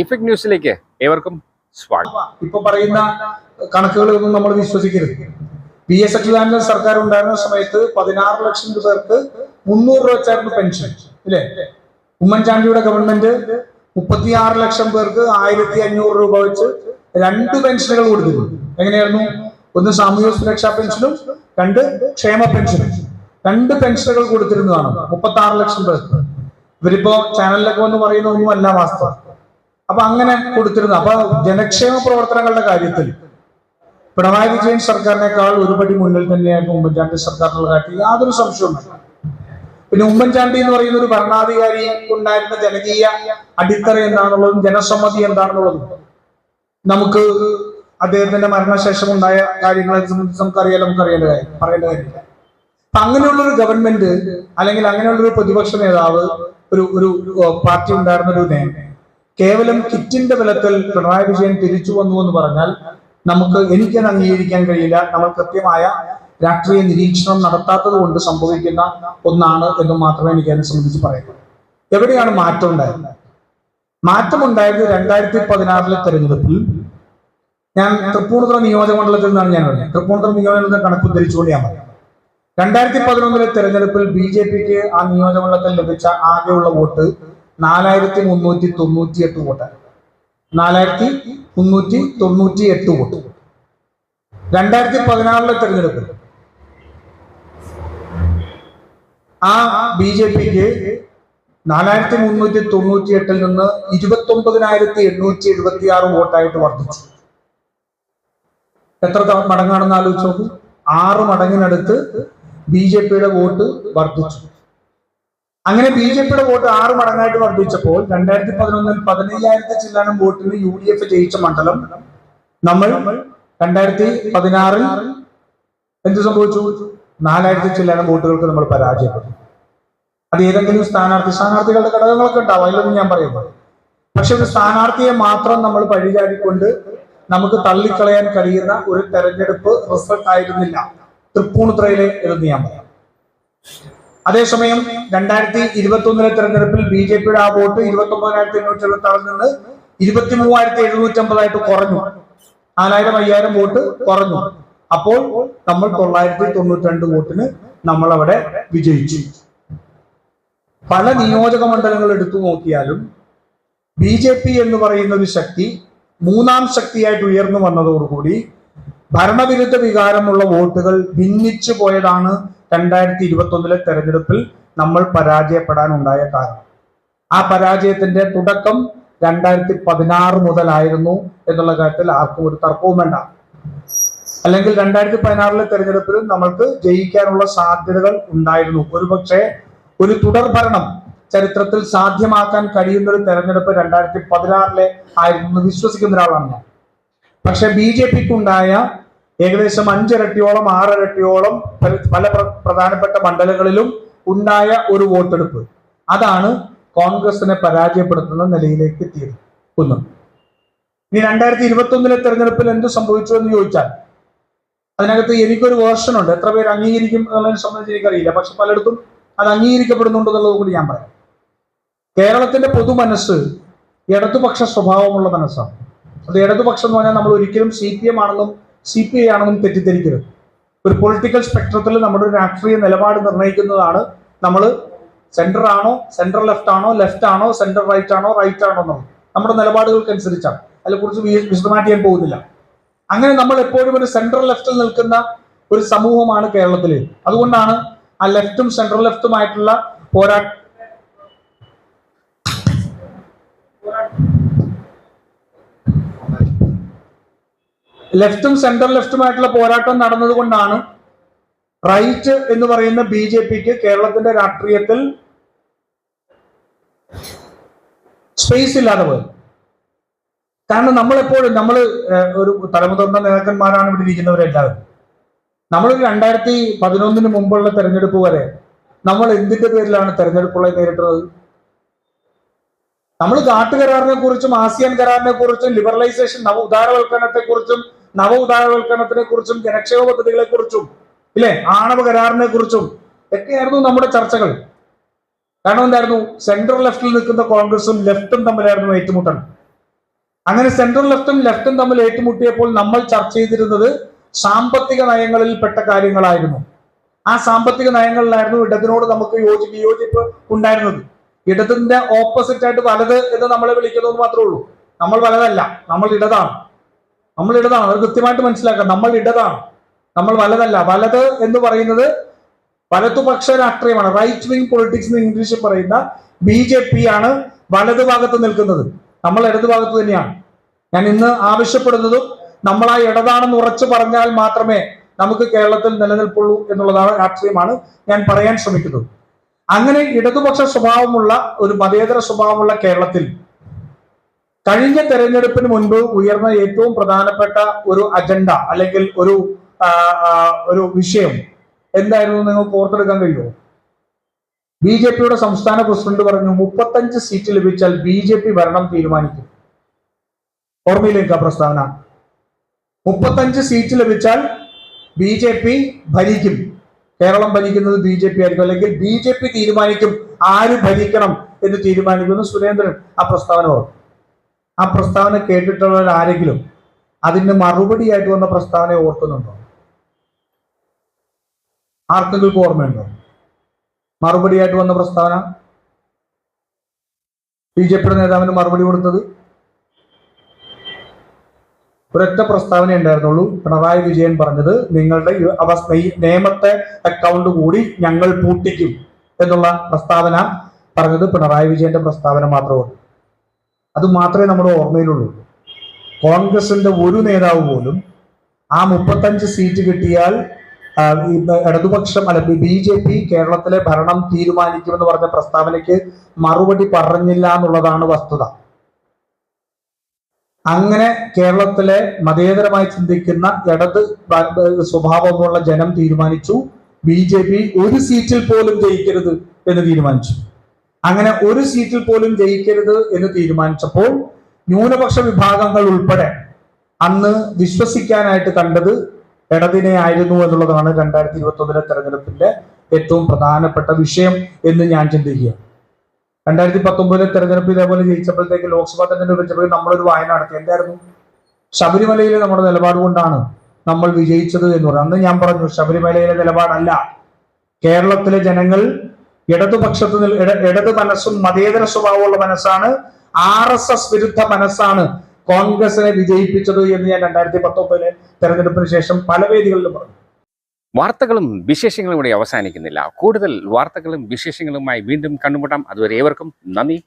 Effect ന്യൂസിലേക്ക് ഏവർക്കും സ്വാഗതം. ഇപ്പൊ പറയുന്ന കണക്കുകളൊന്നും നമ്മൾ വിശ്വസിക്കരുത്. പി എസ് അച്യുതാനന്ദൻ സർക്കാർ ഉണ്ടായിരുന്ന സമയത്ത് പതിനാറ് ലക്ഷം പേർക്ക് മുന്നൂറ് രൂപ വെച്ചായിരുന്നു പെൻഷൻ ഇല്ലേ? ഉമ്മൻചാണ്ടിയുടെ ഗവൺമെന്റ് മുപ്പത്തിയാറ് ലക്ഷം പേർക്ക് ആയിരത്തി അഞ്ഞൂറ് രൂപ വെച്ച് രണ്ട് പെൻഷനുകൾ കൊടുത്തിരുന്നു. എങ്ങനെയായിരുന്നു? ഒന്ന് സാമൂഹ്യ സുരക്ഷാ പെൻഷനും രണ്ട് ക്ഷേമ പെൻഷനും. രണ്ട് പെൻഷനുകൾ കൊടുത്തിരുന്നതാണ് മുപ്പത്തി ആറ് ലക്ഷം പേർക്ക്. ഇവരിപ്പോ ചാനലിലൊക്കെ വന്ന് പറയുന്ന ഒന്നുമല്ല വാസ്തവം. അപ്പൊ അങ്ങനെ കൊടുത്തിരുന്നു. അപ്പൊ ജനക്ഷേമ പ്രവർത്തനങ്ങളുടെ കാര്യത്തിൽ പിണറായി വിജയൻ സർക്കാരിനേക്കാൾ ഒരുപടി മുന്നിൽ തന്നെയായിരുന്നു ഉമ്മൻചാണ്ടി സർക്കാർ എന്നുള്ള കാര്യത്തിൽ യാതൊരു സംശയവുമില്ല പിന്നെ ഉമ്മൻചാണ്ടി എന്ന് പറയുന്ന ഒരു ഭരണാധികാരി ഉണ്ടായിരുന്ന ജനകീയ അടിത്തറ എന്താണെന്നുള്ളതും ജനസമ്മതി എന്താണെന്നുള്ളതും നമുക്ക് അദ്ദേഹത്തിന്റെ മരണശേഷം ഉണ്ടായ കാര്യങ്ങളെ സംബന്ധിച്ച് നമുക്കറിയാൻ നമുക്കറിയേണ്ട കാര്യം പറയേണ്ട കാര്യമില്ല. അപ്പൊ അങ്ങനെയുള്ള ഒരു ഗവൺമെന്റ് അല്ലെങ്കിൽ അങ്ങനെയുള്ള ഒരു പ്രതിപക്ഷ നേതാവ് ഒരു ഒരു പാർട്ടി ഉണ്ടായിരുന്ന ഒരു നയം കേവലം കിറ്റിന്റെ ബലത്തിൽ പിണറായി വിജയൻ തിരിച്ചു വന്നു എന്ന് പറഞ്ഞാൽ നമുക്ക് എനിക്കത് അംഗീകരിക്കാൻ കഴിയില്ല. നമ്മൾ കൃത്യമായ രാഷ്ട്രീയ നിരീക്ഷണം നടത്താത്തത് കൊണ്ട് സംഭവിക്കുന്ന ഒന്നാണ് എന്ന് മാത്രമേ എനിക്ക് അതിനെ സംബന്ധിച്ച് പറയുള്ളൂ. എവിടെയാണ് മാറ്റം ഉണ്ടായത് മാറ്റമുണ്ടായത് രണ്ടായിരത്തി പതിനാറിലെ തെരഞ്ഞെടുപ്പിൽ. ഞാൻ തൃപ്പൂണിത്തുറ നിയോജക മണ്ഡലത്തിൽ നിന്നാണ് ഞാൻ പറഞ്ഞത് തൃപ്പൂണിത്തുറ നിയോജകമണ്ഡലത്തിൽ കണക്ക് ഉദ്ധരിച്ചുകൊണ്ട് ഞാൻ പറയാം രണ്ടായിരത്തി പതിനൊന്നിലെ തെരഞ്ഞെടുപ്പിൽ ബി ജെ പിക്ക് ആ നിയോജകമണ്ഡലത്തിൽ ലഭിച്ച ആകെയുള്ള വോട്ട് നാലായിരത്തി മുന്നൂറ്റി തൊണ്ണൂറ്റി എട്ട് വോട്ടാണ് നാലായിരത്തി മുന്നൂറ്റി തൊണ്ണൂറ്റി എട്ട് വോട്ട്. രണ്ടായിരത്തി പതിനാറിലെ തെരഞ്ഞെടുപ്പ്. ആ ബി ജെ പിക്ക് നാലായിരത്തി മുന്നൂറ്റി തൊണ്ണൂറ്റി എട്ടിൽ നിന്ന് ഇരുപത്തി ഒമ്പതിനായിരത്തി എണ്ണൂറ്റി എഴുപത്തി ആറ് വോട്ടായിട്ട് വർദ്ധിച്ചു. എത്ര മടങ്ങാണെന്ന് ആലോചിച്ച് നോക്കൂ. ആറ് മടങ്ങിനടുത്ത് ബി ജെ പിയുടെ വോട്ട് വർദ്ധിച്ചു. അങ്ങനെ ബി ജെ പിയുടെ വോട്ട് ആറ് മടങ്ങായിട്ട് വർദ്ധിച്ചപ്പോൾ രണ്ടായിരത്തി പതിനൊന്നിൽ പതിനയ്യായിരത്തി ചില്ലാനം വോട്ടിന് യു ഡി എഫ് ജയിച്ച മണ്ഡലം നമ്മൾ രണ്ടായിരത്തി പതിനാറിൽ എന്ത് സംഭവിച്ചു? നാലായിരത്തി ചില്ലാനം വോട്ടുകൾക്ക് നമ്മൾ പരാജയപ്പെട്ടു. അത് ഏതെങ്കിലും സ്ഥാനാർത്ഥി സ്ഥാനാർത്ഥികളുടെ ഘടകങ്ങളൊക്കെ ഉണ്ടാവും അതിലൊന്നും ഞാൻ പറയുന്നത് പക്ഷെ ഒരു സ്ഥാനാർത്ഥിയെ മാത്രം നമ്മൾ പഴിചാടിക്കൊണ്ട് നമുക്ക് തള്ളിക്കളയാൻ കഴിയുന്ന ഒരു തെരഞ്ഞെടുപ്പ് റിസൾട്ട് ആയിരുന്നില്ല. തൃപ്പൂണിത്രയിലെ എന്ന് ഞാൻ പറയാം. അതേസമയം രണ്ടായിരത്തി ഇരുപത്തി ഒന്നിലെ തെരഞ്ഞെടുപ്പിൽ ബി ജെ പിയുടെ ആ വോട്ട് ഇരുപത്തി ഒമ്പതിനായിരത്തി എണ്ണൂറ്റി എഴുപത്തി ആറിൽ നിന്ന് ഇരുപത്തി മൂവായിരത്തി എഴുന്നൂറ്റി അമ്പതായിട്ട് കുറഞ്ഞു. നാലായിരം അയ്യായിരം വോട്ട് കുറഞ്ഞു. അപ്പോൾ നമ്മൾ തൊള്ളായിരത്തി തൊണ്ണൂറ്റി രണ്ട് വോട്ടിന് നമ്മൾ അവിടെ വിജയിച്ചു. പല നിയോജക മണ്ഡലങ്ങൾ എടുത്തു നോക്കിയാലും ബി ജെ പി എന്ന് പറയുന്ന ഒരു ശക്തി മൂന്നാം ശക്തിയായിട്ട് ഉയർന്നു വന്നതോടുകൂടി ഭരണവിരുദ്ധ വികാരമുള്ള വോട്ടുകൾ ഭിന്നിച്ചു പോയതാണ് രണ്ടായിരത്തി ഇരുപത്തി ഒന്നിലെ തെരഞ്ഞെടുപ്പിൽ നമ്മൾ പരാജയപ്പെടാനുണ്ടായ കാരണം. ആ പരാജയത്തിന്റെ തുടക്കം രണ്ടായിരത്തി പതിനാറ് മുതലായിരുന്നു എന്നുള്ള കാര്യത്തിൽ ആർക്കും ഒരു തർക്കവും വേണ്ട. അല്ലെങ്കിൽ രണ്ടായിരത്തി പതിനാറിലെ തെരഞ്ഞെടുപ്പിൽ നമ്മൾക്ക് ജയിക്കാനുള്ള സാധ്യതകൾ ഉണ്ടായിരുന്നു. ഒരുപക്ഷെ ഒരു തുടർ ഭരണം ചരിത്രത്തിൽ സാധ്യമാക്കാൻ കഴിയുന്ന ഒരു തെരഞ്ഞെടുപ്പ് രണ്ടായിരത്തി പതിനാറിലെ ആയിരുന്നു വിശ്വസിക്കുന്ന ഒരാളാണ് ഞാൻ. പക്ഷെ ബി ജെ പിക്ക് ഉണ്ടായ ഏകദേശം അഞ്ചിരട്ടിയോളം ആറിരട്ടിയോളം പല- പല പ്ര- പ്രധാനപ്പെട്ട മണ്ഡലങ്ങളിലും ഉണ്ടായ ഒരു വോട്ടെടുപ്പ്. അതാണ് കോൺഗ്രസിനെ പരാജയപ്പെടുത്തുന്ന നിലയിലേക്ക് എത്തിയത്. ഒന്ന്. ഇനി രണ്ടായിരത്തി ഇരുപത്തി ഒന്നിലെ തെരഞ്ഞെടുപ്പിൽ എന്ത് സംഭവിച്ചു എന്ന് ചോദിച്ചാൽ അതിനകത്ത് എനിക്കൊരു വേർഷൻ ഉണ്ട്. എത്ര പേര് അംഗീകരിക്കും എന്നുള്ളതിനെ സംബന്ധിച്ച് എനിക്കറിയില്ല. പക്ഷെ പലയിടത്തും അത് അംഗീകരിക്കപ്പെടുന്നുണ്ട് എന്നുള്ളത് കൂടി ഞാൻ പറയാം. കേരളത്തിന്റെ പൊതുമനസ്സ് ഇടതുപക്ഷ സ്വഭാവമുള്ള മനസ്സാണ്. അത് ഇടതുപക്ഷം എന്ന് പറഞ്ഞാൽ നമ്മൾ ഒരിക്കലും സി പി എം ആണെന്നും സി പി ഐ ആണെന്നും തെറ്റിദ്ധരിക്കരുത്. ഒരു പൊളിറ്റിക്കൽ സ്പെക്ട്രത്തിൽ നമ്മുടെ ഒരു രാഷ്ട്രീയ നിലപാട് നിർണയിക്കുന്നതാണ് നമ്മൾ സെന്റർ ആണോ സെൻട്രൽ ലെഫ്റ്റ് ആണോ ലെഫ്റ്റ് ആണോ സെന്റർ റൈറ്റ് ആണോ റൈറ്റ് ആണോ എന്നുള്ളത്. നമ്മുടെ നിലപാടുകൾക്കനുസരിച്ചാണ്. അതിനെക്കുറിച്ച് വിശദമായിട്ട് ഞാൻ പോകുന്നില്ല. അങ്ങനെ നമ്മൾ എപ്പോഴും ഒരു സെൻട്രൽ ലെഫ്റ്റിൽ നിൽക്കുന്ന ഒരു സമൂഹമാണ് കേരളത്തിൽ അതുകൊണ്ടാണ് ആ ലെഫ്റ്റും സെൻട്രൽ ലെഫ്റ്റുമായിട്ടുള്ള പോരാട്ട ലെഫ്റ്റും സെൻട്രൽ ലെഫ്റ്റുമായിട്ടുള്ള പോരാട്ടം നടന്നതുകൊണ്ടാണ് റൈറ്റ് എന്ന് പറയുന്ന ബി ജെ പിക്ക് കേരളത്തിന്റെ രാഷ്ട്രീയത്തിൽ സ്പേസ് ഇല്ലാതെ പോയത്. കാരണം നമ്മളെപ്പോഴും നമ്മൾ ഒരു തലമുതിർന്ന നേതാക്കന്മാരാണ് ഇവിടെ ഇരിക്കുന്നവരെല്ലാവരും നമ്മൾ രണ്ടായിരത്തി പതിനൊന്നിന് മുമ്പുള്ള തെരഞ്ഞെടുപ്പ് വരെ നമ്മൾ എന്തിന്റെ പേരിലാണ് തെരഞ്ഞെടുപ്പുകളെ നേരിട്ടത്? നമ്മൾ കാട്ടുകരാറിനെ കുറിച്ചും ആസിയാൻ കരാറിനെ കുറിച്ചും ലിബറലൈസേഷൻ നവ ഉദാരവൽക്കരണത്തെ കുറിച്ചും നവ ഉദാരവൽക്കരണത്തിനെ കുറിച്ചും ജനക്ഷേമ പദ്ധതികളെ കുറിച്ചും ഇല്ലേ? ആണവ കരാറിനെ കുറിച്ചും ഒക്കെയായിരുന്നു നമ്മുടെ ചർച്ചകൾ. കാരണം എന്തായിരുന്നു? സെൻട്രൽ ലെഫ്റ്റിൽ നിൽക്കുന്ന കോൺഗ്രസും ലെഫ്റ്റും തമ്മിലായിരുന്നു ഏറ്റുമുട്ടൽ. അങ്ങനെ സെൻട്രൽ ലെഫ്റ്റും ലെഫ്റ്റും തമ്മിൽ ഏറ്റുമുട്ടിയപ്പോൾ നമ്മൾ ചർച്ച ചെയ്തിരുന്നത് സാമ്പത്തിക നയങ്ങളിൽ പെട്ട കാര്യങ്ങളായിരുന്നു. ആ സാമ്പത്തിക നയങ്ങളിലായിരുന്നു ഇടതിനോട് നമുക്ക് യോജി വിയോജിപ്പ് ഉണ്ടായിരുന്നത്. ഇടതിന്റെ ഓപ്പോസിറ്റ് ആയിട്ട് വലത് എന്ന് നമ്മളെ വിളിക്കുന്നത് മാത്രമേ ഉള്ളൂ. നമ്മൾ വലതല്ല നമ്മൾ ഇടതാണ്. നമ്മൾ ഇടതാണ്. അത് കൃത്യമായിട്ട് മനസ്സിലാക്കാം നമ്മൾ ഇടതാണ്. നമ്മൾ വലതല്ല. വലത് എന്ന് പറയുന്നത് വലതുപക്ഷ രാഷ്ട്രീയമാണ്. റൈറ്റ് വിങ് പൊളിറ്റിക്സ് എന്ന് ഇംഗ്ലീഷിൽ പറയുന്ന ബി ജെ പി ആണ് വലത് ഭാഗത്ത് നിൽക്കുന്നത്. നമ്മൾ ഇടതു ഭാഗത്ത് തന്നെയാണ്. ഞാൻ ഇന്ന് ആവശ്യപ്പെടുന്നതും നമ്മൾ ആ ഇടതാണെന്ന് ഉറച്ചു പറഞ്ഞാൽ മാത്രമേ നമുക്ക് കേരളത്തിൽ നിലനിൽപ്പുള്ളൂ എന്നുള്ളതാണ് രാഷ്ട്രീയമാണ് ഞാൻ പറയാൻ ശ്രമിക്കുന്നത്. അങ്ങനെ ഇടതുപക്ഷ സ്വഭാവമുള്ള ഒരു മതേതര സ്വഭാവമുള്ള കേരളത്തിൽ കഴിഞ്ഞ തെരഞ്ഞെടുപ്പിന് മുൻപ് ഉയർന്ന ഏറ്റവും പ്രധാനപ്പെട്ട ഒരു അജണ്ട അല്ലെങ്കിൽ ഒരു ഒരു വിഷയം എന്തായിരുന്നു നിങ്ങൾക്ക് ഓർത്തെടുക്കാൻ കഴിയുമോ? ബി ജെ പിയുടെ സംസ്ഥാന പ്രസിഡന്റ് പറഞ്ഞു മുപ്പത്തഞ്ച് സീറ്റ് ലഭിച്ചാൽ ബി ജെ പി ഭരണം തീരുമാനിക്കും. ഓർമ്മയിലേക്ക് ആ പ്രസ്താവന. മുപ്പത്തഞ്ച് സീറ്റ് ലഭിച്ചാൽ ബി ജെ പി ഭരിക്കും. കേരളം ഭരിക്കുന്നത് ബി ജെ പി ആയിരിക്കും. അല്ലെങ്കിൽ ബി ജെ പി തീരുമാനിക്കും. ആര് ഭരിക്കണം എന്ന് തീരുമാനിക്കുന്നു സുരേന്ദ്രൻ. ആ പ്രസ്താവന പറഞ്ഞു ആ പ്രസ്താവന കേട്ടിട്ടുള്ളവർ ആരെങ്കിലും അതിന് മറുപടിയായിട്ട് വന്ന പ്രസ്താവന ഓർക്കുന്നുണ്ടോ? ആർക്കെങ്കിലും ഓർമ്മയുണ്ടോ? മറുപടിയായിട്ട് വന്ന പ്രസ്താവന? ബി ജെ പിയുടെ നേതാവിന് മറുപടി കൊടുത്തത്? ഒരൊറ്റ പ്രസ്താവന ഉണ്ടായിരുന്നുള്ളൂ. പിണറായി വിജയൻ പറഞ്ഞത് നിങ്ങളുടെ അവസ്ഥ നിയമത്തെ അക്കൗണ്ട് കൂടി ഞങ്ങൾ പൂട്ടിക്കും എന്നുള്ള പ്രസ്താവന പറഞ്ഞത് പിണറായി വിജയന്റെ പ്രസ്താവന മാത്രമാണ് അത് മാത്രമേ നമ്മുടെ ഓർമ്മയിലുള്ളൂ. കോൺഗ്രസിന്റെ ഒരു നേതാവ് പോലും ആ മുപ്പത്തഞ്ച് സീറ്റ് കിട്ടിയാൽ ഇടതുപക്ഷം അല്ല ബി ജെ പി കേരളത്തിലെ ഭരണം തീരുമാനിക്കുമെന്ന് പറഞ്ഞ പ്രസ്താവനയ്ക്ക് മറുപടി പറഞ്ഞില്ല എന്നുള്ളതാണ് വസ്തുത. അങ്ങനെ കേരളത്തിലെ മതേതരമായി ചിന്തിക്കുന്ന ഇടത് സ്വഭാവമുള്ള ജനം തീരുമാനിച്ചു. ബി ജെ പി ഒരു സീറ്റിൽ പോലും ജയിക്കരുത് എന്ന് തീരുമാനിച്ചു. അങ്ങനെ ഒരു സീറ്റിൽ പോലും ജയിക്കരുത് എന്ന് തീരുമാനിച്ചപ്പോൾ ന്യൂനപക്ഷ വിഭാഗങ്ങൾ ഉൾപ്പെടെ അന്ന് വിശ്വസിക്കാനായിട്ട് കണ്ടത് ഇടതിനെ ആയിരുന്നു എന്നുള്ളതാണ് രണ്ടായിരത്തി ഇരുപത്തി ഒന്നിലെ തെരഞ്ഞെടുപ്പിന്റെ ഏറ്റവും പ്രധാനപ്പെട്ട വിഷയം എന്ന് ഞാൻ ചിന്തിക്കുക. രണ്ടായിരത്തി പത്തൊമ്പതിലെ തെരഞ്ഞെടുപ്പ് ഇതേപോലെ ജയിച്ചപ്പോഴത്തേക്ക് ലോക്സഭാ തെരഞ്ഞെടുപ്പ് വെച്ചപ്പോൾ നമ്മളൊരു വായന നടത്തി. എന്തായിരുന്നു? ശബരിമലയിലെ നമ്മുടെ നിലപാട് കൊണ്ടാണ് നമ്മൾ വിജയിച്ചത് എന്ന് പറഞ്ഞു. അന്ന് ഞാൻ പറഞ്ഞു ശബരിമലയിലെ നിലപാടല്ല. കേരളത്തിലെ ജനങ്ങൾ ഇടതുപക്ഷത്ത് ഇടത് മനസ്സും മതേതര സ്വഭാവമുള്ള മനസ്സാണ്. ആർ എസ് എസ് വിരുദ്ധ മനസ്സാണ് കോൺഗ്രസിനെ വിജയിപ്പിച്ചത് എന്ന് ഞാൻ രണ്ടായിരത്തി പത്തൊമ്പതിലെ തെരഞ്ഞെടുപ്പിന് ശേഷം പല വേദികളിലും പറഞ്ഞു. വാർത്തകളും വിശേഷങ്ങളും ഇവിടെ അവസാനിക്കുന്നില്ല. കൂടുതൽ വാർത്തകളും വിശേഷങ്ങളുമായി വീണ്ടും കണ്ടുമുട്ടാം അതുവരെ ഏവർക്കും നന്ദി.